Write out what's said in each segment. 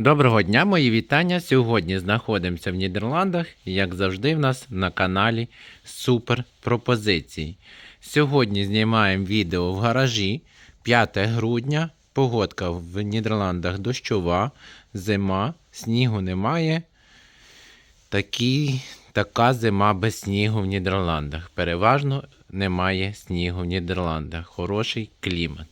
Доброго дня, мої вітання. Сьогодні знаходимося в Нідерландах, як завжди, в нас на каналі Супер Пропозиції. Сьогодні знімаємо відео в гаражі 5 грудня. Погодка в Нідерландах дощова, зима, снігу немає. Такі, така зима без снігу в Нідерландах. Переважно немає снігу в Нідерландах. Хороший клімат.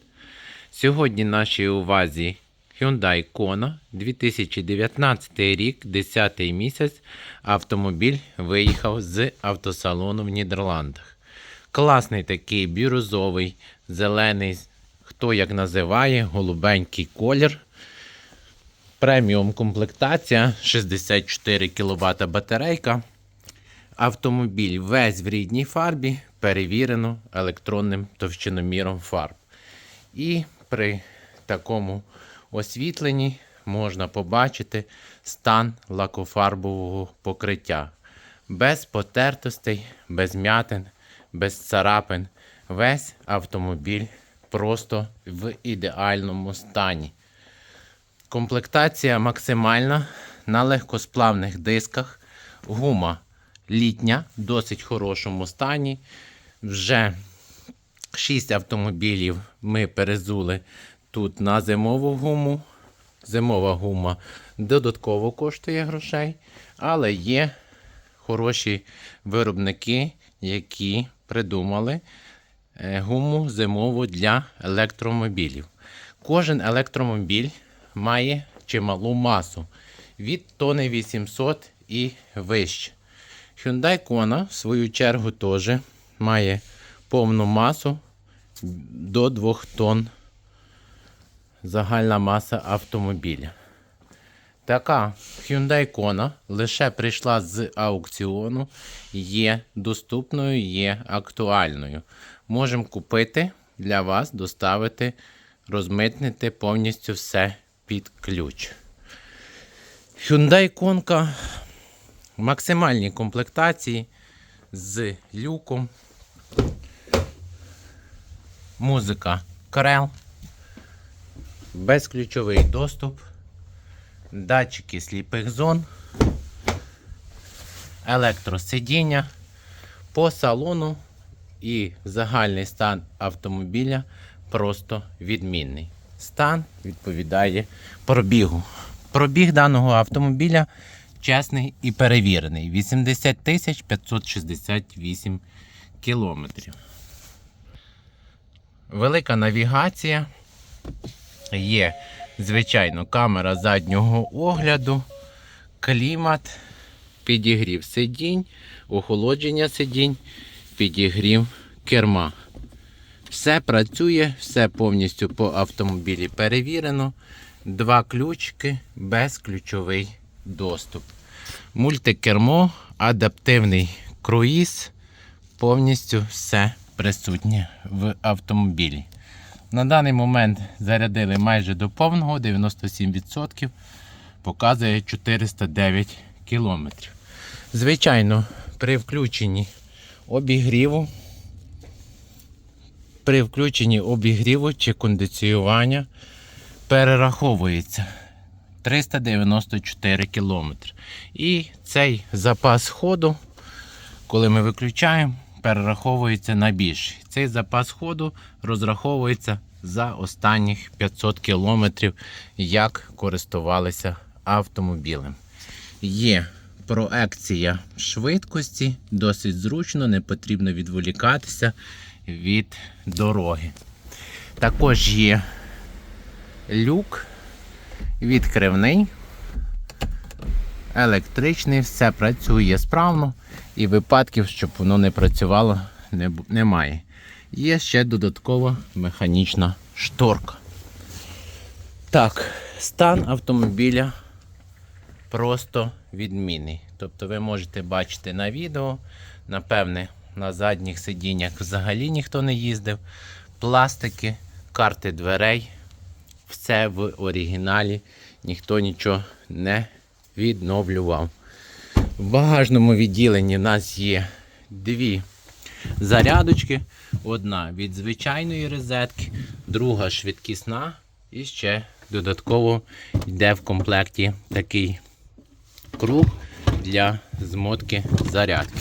Сьогодні нашій увазі Hyundai Kona 2019 рік, 10 місяць. Автомобіль виїхав з автосалону в Нідерландах. Класний такий бірюзовий, зелений, хто як називає, голубенький колір. Преміум комплектація 64 кВт батарейка. Автомобіль весь в рідній фарбі, перевірено електронним товщиноміром фарб. І при такому освітленні можна побачити стан лакофарбового покриття. Без потертостей, без м'ятин, без царапин. Весь автомобіль просто в ідеальному стані. Комплектація максимальна на легкосплавних дисках. Гума літня, в досить хорошому стані. Вже 6 автомобілів ми перезули тут на зимову гуму. Зимова гума додатково коштує грошей, але є хороші виробники, які придумали е, гуму зимову для електромобілів. Кожен електромобіль має чималу масу від тони 800 і вище. Hyundai Kona, в свою чергу, теж має повну масу до 2 тонн загальна маса автомобіля. Така Hyundai Kona лише прийшла з аукціону, є доступною, є актуальною. Можемо купити для вас, доставити, розмитнити повністю все під ключ. Hyundai Kona в максимальній комплектації з люком. Музика Крел. Безключовий доступ, датчики сліпих зон, електросидіння по салону і загальний стан автомобіля просто відмінний. Стан відповідає пробігу. Пробіг даного автомобіля чесний і перевірений. 80 тисяч 568 кілометрів. Велика навігація. Є, звичайно, камера заднього огляду, клімат, підігрів сидінь, охолодження сидінь, підігрів керма. Все працює, все повністю по автомобілі перевірено. Два ключики, безключовий доступ. Мультикермо, адаптивний круїз, повністю все присутнє в автомобілі. На даний момент зарядили майже до повного, 97%, показує 409 км. Звичайно, при включенні обігріву, при включенні обігріву чи кондиціювання перераховується 394 км. І цей запас ходу, коли ми виключаємо, перераховується на більший. Цей запас ходу розраховується за останніх 500 кілометрів, як користувалися автомобілем. Є проекція швидкості, досить зручно, не потрібно відволікатися від дороги. Також є люк відкривний, електричний, все працює справно і випадків, щоб воно не працювало, не, немає. Є ще додаткова механічна шторка. Так, стан автомобіля просто відмінний. Тобто ви можете бачити на відео, напевне, на задніх сидіннях взагалі ніхто не їздив. Пластики, карти дверей, все в оригіналі, ніхто нічого не відновлював. В багажному відділенні в нас є дві зарядочки. Одна від звичайної розетки, друга швидкісна і ще додатково йде в комплекті такий круг для змотки зарядки.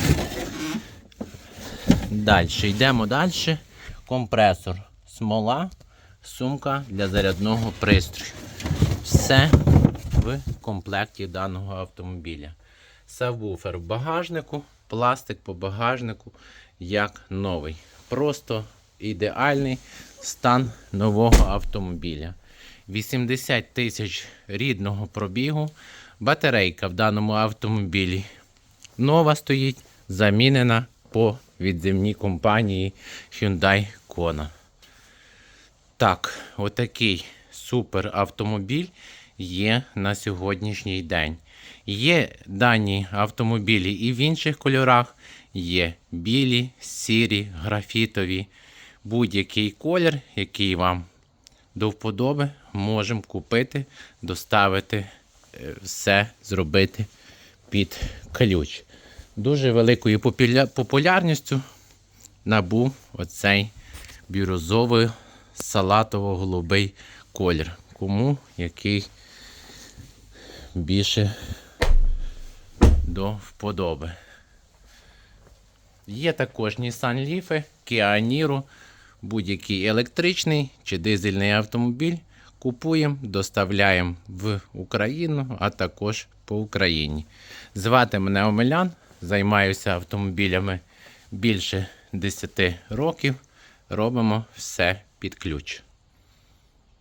Далі йдемо далі. Компресор, смола, сумка для зарядного пристрою. Все в комплекті даного автомобіля. Сабвуфер в багажнику, пластик по багажнику, як новий. Просто ідеальний стан нового автомобіля. 80 тисяч рідного пробігу. Батарейка в даному автомобілі нова стоїть, замінена по відземній компанії Hyundai Kona. Так, отакий супер автомобіль є на сьогоднішній день. Є дані автомобілі і в інших кольорах, є білі, сірі, графітові. Будь-який колір, який вам до вподоби, можемо купити, доставити, е, все зробити під ключ. Дуже великою популярністю набув оцей бірюзовий салатово-голубий колір. Кому який більше до вподоби. Є також Nissan Leaf, Kia Niro, будь-який електричний чи дизельний автомобіль. Купуємо, доставляємо в Україну, а також по Україні. Звати мене Омелян, займаюся автомобілями більше 10 років. Робимо все під ключ.